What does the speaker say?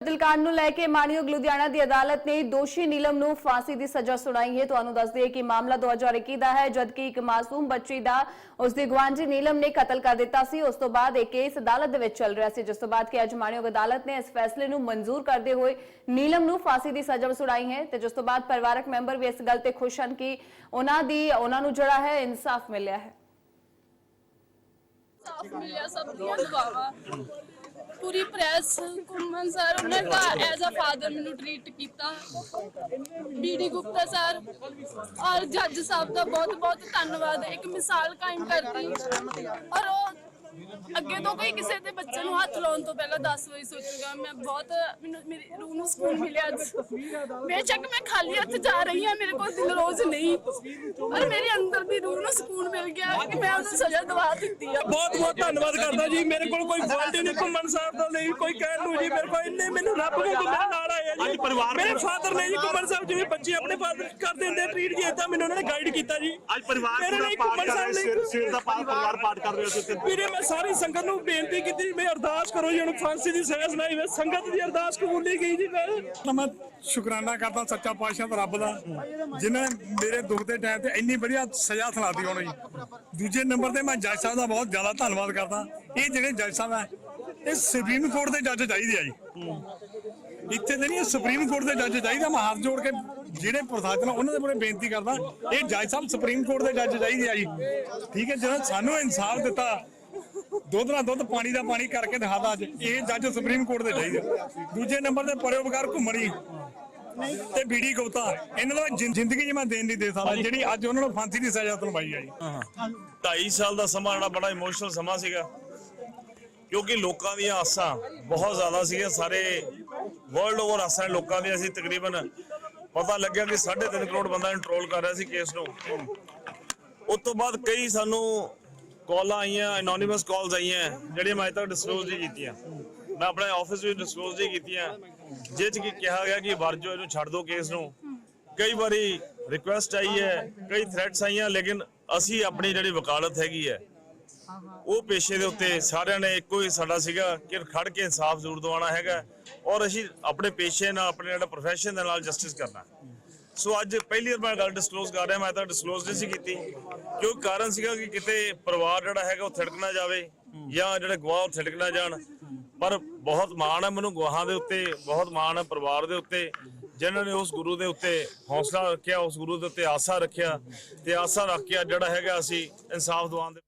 ਦਿਲਕਾਂਡ ਨੂੰ ਲੈ ਕੇ ਮਾਨਯੋਗ ਲੁਧਿਆਣਾ ਦੀ ਅਦਾਲਤ ਨੇ ਦੋਸ਼ੀ ਨੀਲਮ ਨੂੰ ਫਾਂਸੀ ਦੀ ਸਜ਼ਾ ਸੁਣਾਈ ਹੈ। ਤੁਹਾਨੂੰ ਦੱਸ ਦਈਏ ਕਿ ਮਾਮਲਾ 2021 ਦਾ ਹੈ, ਜਦਕਿ ਇੱਕ ਮਾਸੂਮ ਬੱਚੀ ਦਾ ਉਸ ਦੀ ਗੁਆਂਢੀ ਨੀਲਮ ਨੇ ਕਤਲ ਕਰ ਦਿੱਤਾ ਸੀ। ਉਸ ਤੋਂ ਬਾਅਦ ਇਹ ਕੇਸ ਅਦਾਲਤ ਦੇ ਵਿੱਚ ਚੱਲ ਰਿਹਾ ਸੀ, ਜਿਸ ਤੋਂ ਬਾਅਦ ਕਿ ਅੱਜ ਮਾਨਯੋਗ ਅਦਾਲਤ ਨੇ ਇਸ ਫੈਸਲੇ ਨੂੰ ਮਨਜ਼ੂਰ ਕਰਦੇ ਹੋਏ ਨੀਲਮ ਨੂੰ ਫਾਂਸੀ ਦੀ ਸਜ਼ਾ ਸੁਣਾਈ ਹੈ ਤੇ ਜਿਸ ਤੋਂ ਬਾਅਦ ਪਰਿਵਾਰਕ ਮੈਂਬਰ ਵੀ ਇਸ ਗੱਲ ਤੇ ਖੁਸ਼ ਹਨ ਕਿ ਉਹਨਾਂ ਦੀ, ਉਹਨਾਂ ਨੂੰ ਜਿਹੜਾ ਹੈ ਇਨਸਾਫ ਮਿਲਿਆ ਹੈ। ਸਾਫ਼ ਮਿਲਿਆ, ਸਭ ਦੀਆਂ ਦੁਆਵਾਂ। ਪੂਰੀ ਪ੍ਰੈਸ ਕੁਮਨ ਸਰ, ਉਹਨੇ ਤਾਂ ਐਜ਼ ਅ ਫਾਦਰ ਮੈਨੂੰ ਟ੍ਰੀਟ ਕੀਤਾ। ਬੀਡੀ ਗੁਪਤਾ ਸਰ, ਔਰ ਜੱਜ ਸਾਹਿਬ ਦਾ ਬਹੁਤ ਬਹੁਤ ਧੰਨਵਾਦ। ਇੱਕ ਮਿਸਾਲ ਕਾਇਮ ਕਰਤੀ ਔਰ ਉਹ ਅੱਗੇ ਤੋਂ ਕੋਈ ਕਿਸੇ ਦੇ ਬੱਚੇ ਨੂੰ ਹੱਥ ਲਾਉਣ ਤੋਂ ਪਹਿਲਾਂ 10 ਵਾਰੀ ਸੋਚੂਗਾ। ਮੈਂ ਬਹੁਤ ਮੈਨੂੰ ਮੇਰੀ ਰੂਹ ਨੂੰ ਸਕੂਨ ਮਿਲਿਆ ਅੱਜ। ਬੇਸ਼ੱਕ ਮੈਂ ਖਾਲੀ ਹੱਥ ਜਾ ਰਹੀ ਹਾਂ ਮੇਰੇ ਕੋਲ ਦਿਲ ਰੋਜ਼ ਨਹੀਂ। ਪਰ ਮੇਰੇ ਅੰਦਰ ਦੀ ਰੂਹ ਨੂੰ ਸਕੂਨ ਮਿਲ ਗਿਆ ਕਿ ਮੈਂ ਉਹਨੂੰ ਸਜ਼ਾ ਦਵਾ ਦਿੱਤੀ ਆ। ਬਹੁਤ ਬਹੁਤ ਧੰਨਵਾਦ ਕਰਦਾ ਜੀ। ਮੇਰੇ ਕੋਲ ਕੋਈ ਫਾਲਟ ਨਹੀਂ ਘੁੰਮਣ ਸਾਹਿਬ ਦਾ ਨਹੀਂ ਕੋਈ ਕਹਿਣ ਨੂੰ ਜੀ। ਮੇਰੇ ਕੋਲ ਇੰਨੇ ਮੈਨੂੰ ਰੱਬ ਨੂੰ ਮੇਰੇ ਨਾਲ ਆਇਆ ਜੀ। ਪਰਿਵਾਰ ਮੇਰੇ ਫਾਦਰ ਨੇ ਜੀ ਘੁੰਮਣ ਸਾਹਿਬ ਜਿਵੇਂ ਬੱਚੇ ਆਪਣੇ ਫਾਦਰ ਕਰ ਦਿੰਦੇ ਟ੍ਰੀਟ ਜੀ ਏਦਾਂ ਮੈਨੂੰ ਉਹਨਾਂ ਨੇ ਗਾਈਡ ਕੀਤਾ ਜੀ। ਅੱਜ ਪਰਿਵਾਰ ਪੂਰਾ ਪਾਠ ਕਰ ਰਿਹਾ ਸਵੇਰ ਦਾ ਪਾਠ ਪਰਿਵਾਰ ਪਾਠ ਕਰ ਰਿਹਾ ਸੀ ਤੇ ਵੀਰੇ ਮੈਂ ਸਾਰੀ ਸੰਗਤ ਨੂੰ ਬੇਨਤੀ ਕੀਤੀ ਮੈਂ ਅਰਦਾਸ ਕਰੋ ਜੀ, ਹੁਣ ਫਾਂਸੀ ਦੀ ਸਜ਼ਾ ਸੁਣਾਈ ਮੈਂ ਸੰਗਤ ਦੀ ਅਰਦਾਸ ਕਬੂਲੀ ਗਈ ਜੀ ਮੈਂ। ਮੈਂ ਸ਼ੁਕਰਾਨਾ ਕਰਦਾ ਸੱਚਾ ਪਾਤਸ਼ਾਹ ਦਾ ਰੱਬ ਦਾ, ਜਿਨ੍ਹਾਂ ਮੇਰੇ ਦੁੱਖ ਦੇ ਟਾਈਮ ਤੇ ਇੰਨੀ ਵਧੀਆ ਸਜ਼ਾ ਸੁਣਾਤੀ ਹੁਣ ਜੀ। ਦੂਜੇ ਨੰਬਰ ਤੇ ਮੈਂ ਜੱਜ ਸਾਹਿਬ ਦਾ ਬਹੁਤ ਜ਼ਿਆਦਾ ਧੰਨਵਾਦ ਕਰਦਾ। ਇਹ ਜਿਹੜੇ ਜੱਜ ਸਾਹਿਬ ਹੈ, ਇਹ ਸੁਪਰੀਮ ਕੋਰਟ ਦੇ ਜੱਜ ਚਾਹੀਦੇ ਆ ਜੀ। ਇੱਥੇ ਤੇ ਨਹੀਂ ਸੁਪਰੀਮ ਕੋਰਟ ਦੇ ਜੱਜ ਚਾਹੀਦੇ ਮੈਂ ਹੱਥ ਜੋੜ ਕੇ ਜਿਹੜੇ ਪ੍ਰਸ਼ਾਸਨ ਉਹਨਾਂ ਦੇ ਮੂਹਰੇ ਬੇਨਤੀ ਕਰਦਾ। ਇਹ ਜੱਜ ਸਾਹਿਬ ਸੁਪਰੀਮ ਕੋਰਟ ਦੇ ਜੱਜ ਚਾਹੀਦੇ ਆ ਜੀ। ਠੀਕ ਹੈ, ਜਿਹਨਾਂ ਸਾਨੂੰ ਇਨਸਾਫ ਦਿੱਤਾ ਦੁੱਧ ਨਾਲ ਦੁੱਧ ਪਾਣੀ ਦਾ ਪਾਣੀ ਕਰਕੇ ਦਿਖਾਦਾ ਅੱਜ। ਇਹ ਜੱਜ ਸੁਪਰੀਮ ਕੋਰਟ ਦੇ ਚਾਹੀਦੇ ਦੂਜੇ ਨੰਬਰ ਤੇ ਪਰੋਪਕਾਰ ਘੁੰਮਣੀ ਤੇ ਬੀੜੀ ਗੁਪਤਾ ਇਹਨਾਂ ਦਾ ਜ਼ਿੰ- ਜ਼ਿੰਦਗੀ ਮੈਂ ਦੇਣ ਨਹੀਂ ਦੇ ਸਕਦਾ। ਜਿਹੜੀ ਅੱਜ ਉਹਨਾਂ ਨੂੰ ਫਾਂਸੀ ਦੀ ਸਜ਼ਾ ਸੁਣਵਾਈ ਆ ਜੀ 2.5 ਸਾਲ ਦਾ ਸਮਾਂ ਜਿਹੜਾ ਬੜਾ ਇਮੋਸ਼ਨਲ ਸਮਾਂ ਸੀਗਾ। ਕਿਉਂਕਿ ਲੋਕਾਂ ਦੀਆਂ ਆਸਾਂ ਬਹੁਤ ਜ਼ਿਆਦਾ ਸੀਗੀਆਂ। ਸਾਰੇ ਵਰਲਡ ਓਵਰ ਆਸਾਂ ਲੋਕਾਂ ਦੀਆਂ ਸੀ। ਤਕਰੀਬਨ ਪਤਾ ਲੱਗਿਆ ਕਿ 3.5 ਕਰੋੜ ਬੰਦਾ ਕੰਟਰੋਲ ਕਰ ਰਿਹਾ ਸੀ ਕੇਸ ਨੂੰ। ਉਸ ਤੋਂ ਬਾਅਦ ਕਈ ਸਾਨੂੰ ਕਾਲਾਂ ਆਈਆਂ ਐਨੋਨਿਮਸ ਕਾਲਸ ਆਈਆਂ, ਜਿਹੜੀਆਂ ਮੈਂ ਤੱਕ ਡਿਸਕਲੋਜ਼ ਨਹੀਂ ਕੀਤੀਆਂ। ਮੈਂ ਆਪਣੇ ਆਫਿਸ ਵਿੱਚ ਡਿਸਕਲੋਜ਼ ਨਹੀਂ ਕੀਤੀਆਂ। ਜਿਹ 'ਚ ਕਿ ਕਿਹਾ ਗਿਆ ਕਿ ਵਰਜੋ ਇਹਨੂੰ ਛੱਡ ਦਿਓ ਕੇਸ ਨੂੰ। ਕਈ ਵਾਰੀ ਰਿਕੁਐਸਟ ਆਈ ਹੈ, ਕਈ ਥ੍ਰੈਟਸ ਆਈਆਂ, ਲੇਕਿਨ ਅਸੀਂ ਆਪਣੀ ਜਿਹੜੀ ਵਕਾਲਤ ਹੈਗੀ ਹੈ, ਉਹ ਪੇਸ਼ੇ ਦੇ ਉੱਤੇ ਸਾਰਿਆਂ ਨੇ ਇੱਕੋ ਹੀ ਸਾਡਾ ਸੀਗਾ ਕਿ ਖੜ ਕੇ ਇਨਸਾਫ ਜ਼ਰੂਰ ਦਿਵਾਉਣਾ ਹੈਗਾ। ਔਰ ਅਸੀਂ ਆਪਣੇ ਪੇਸ਼ੇ ਨਾਲ, ਆਪਣੇ ਜਿਹੜਾ profession ਦੇ ਨਾਲ ਜਸਟਿਸ ਕਰਨਾ। ਸੋ ਅੱਜ ਪਹਿਲੀ ਵਾਰ ਮੈਂ ਗੱਲ ਡਿਸਕਲੋਜ਼ ਕਰ ਰਿਹਾ, ਮੈਂ ਤਾਂ ਡਿਸਕਲੋਜ਼ ਨਹੀਂ ਸੀ ਕੀਤੀ। ਕਿਉਂਕਿ ਕਾਰਨ ਸੀਗਾ ਕਿ ਕਿਤੇ ਪਰਿਵਾਰ ਜਿਹੜਾ ਹੈਗਾ ਉਹ ਥਿੜਕ ਨਾ ਜਾਵੇ ਜਾਂ ਜਿਹੜੇ ਗਵਾਹ ਉਹ ਥਿੜਕ ਨਾ ਜਾਣ। ਪਰ ਬਹੁਤ ਮਾਣ ਹੈ ਮੈਨੂੰ ਗਵਾਹਾਂ ਦੇ ਉੱਤੇ, ਬਹੁਤ ਮਾਣ ਹੈ ਪਰਿਵਾਰ ਦੇ ਉੱਤੇ। ਜਿਨ੍ਹਾਂ ਨੇ ਉਸ ਗੁਰੂ ਦੇ ਉੱਤੇ ਹੌਸਲਾ ਰੱਖਿਆ, ਉਸ ਗੁਰੂ ਦੇ ਉੱਤੇ ਆਸਾ ਰੱਖਿਆ। ਤੇ ਆਸਾ ਰੱਖ ਕੇ ਜਿਹੜਾ ਹੈਗਾ ਅਸੀਂ ਇਨਸਾਫ ਦਿਵਾਉਣ ਦੇ